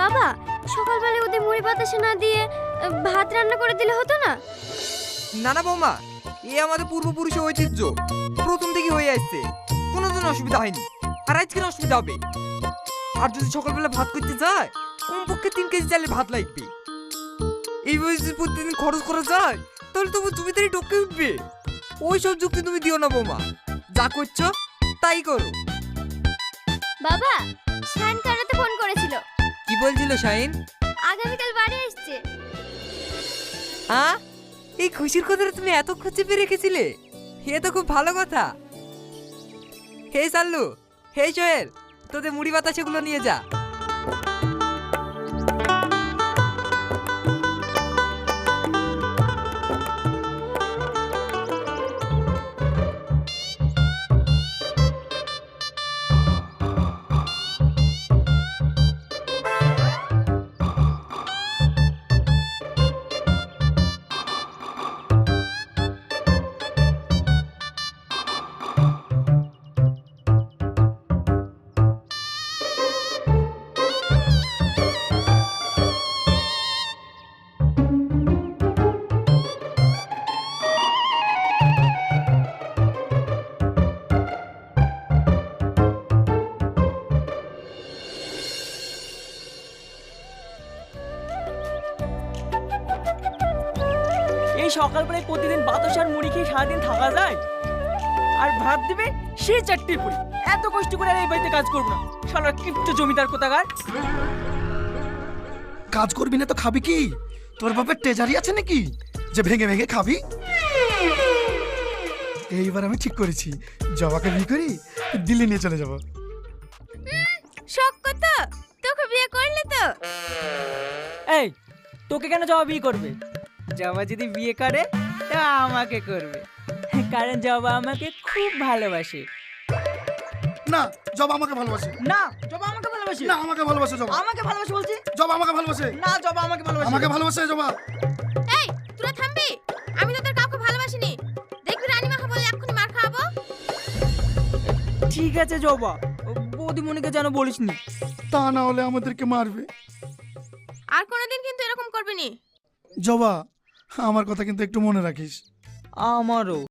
বাবা সকালবেলা ওদের মুড়ি বাতাসে না দিয়ে ভাত রান্না করে দিলে হতো না? না না বৌমা এ আমাদের পূর্বপুরুষের ঐতিহ্য। প্রথম থেকে হয়ে আসছে। কোনোদিন অসুবিধা হয়নি। আর আজকে অসুবিধা হবে। আর যদি সকালবেলা ভাত করতে যায় কমপক্ষে তিন কেজি চালের ভাত লাগবে। এই বয়সে প্রতিদিন খরচ করা যায় তাহলে তবু জমিদারি টপকে উঠবে। ওই সব যুক্তি তুমি দিও না বৌমা। যা করছ তাই করো। বাবা শান বলছিল শাইন? আগামীকাল বাড়ি আসছে। হ্যাঁ এই খুশির কথাটা তুমি এত চেপে রেখেছিলে? এ তো খুব ভালো কথা। হে সাল্লু। হে সোহেল তোদের মুড়ি বাতাসেগুলো নিয়ে যা। এই সকালবেলায় প্রতিদিন বাতাস আর মুড়ি খেয়ে সারাদিন থাকা যায়? আর ভাত দিবে সেই চারটির পুরি। এত কষ্ট করে আর এই বাড়িতে কাজ করব না। সারা কিপ্ট জমিদার কোথাকার। কাজ করবি না তো খাবি কি? তোর বাপের ট্রেজারি আছে নাকি? যে ভেঙে ভেঙে খাবি? এইবার আমি ঠিক করেছি। জবাকে বিয়ে করি দিল্লি নিয়ে চলে যাব। শখ কত? তোকে বিয়ে করলে তো। এই তোকে কেন জবা বিয়ে করবে? জবা যদি বিয়ে করে তা আমাকে করবে। কারণ জবা আমাকে খুব ভালোবাসে। না জবা আমাকে ভালোবাসে। না জবা আমাকে ভালোবাসে? না আমাকে ভালোবাসে জবা। আমাকে ভালোবাসে বলছি? জবা আমাকে ভালোবাসে। না জবা আমাকে ভালোবাসে। আমাকে ভালোবাসে জবা। এই তোরা থামবি? আমি তোদের কাউকে ভালোবাসিনি। দেখবি রানীমা বলে এক্ষুনি মার খাওয়াবো। ঠিক আছে জবা। বৌদিমণিকে যেন বলিসনি। তা না হলে আমাদেরকে মারবে। আর কোনোদিন কিন্তু এরকম করবি নি জবা আমার কথা কিন্তু একটু মনে রাখিস। আমারও।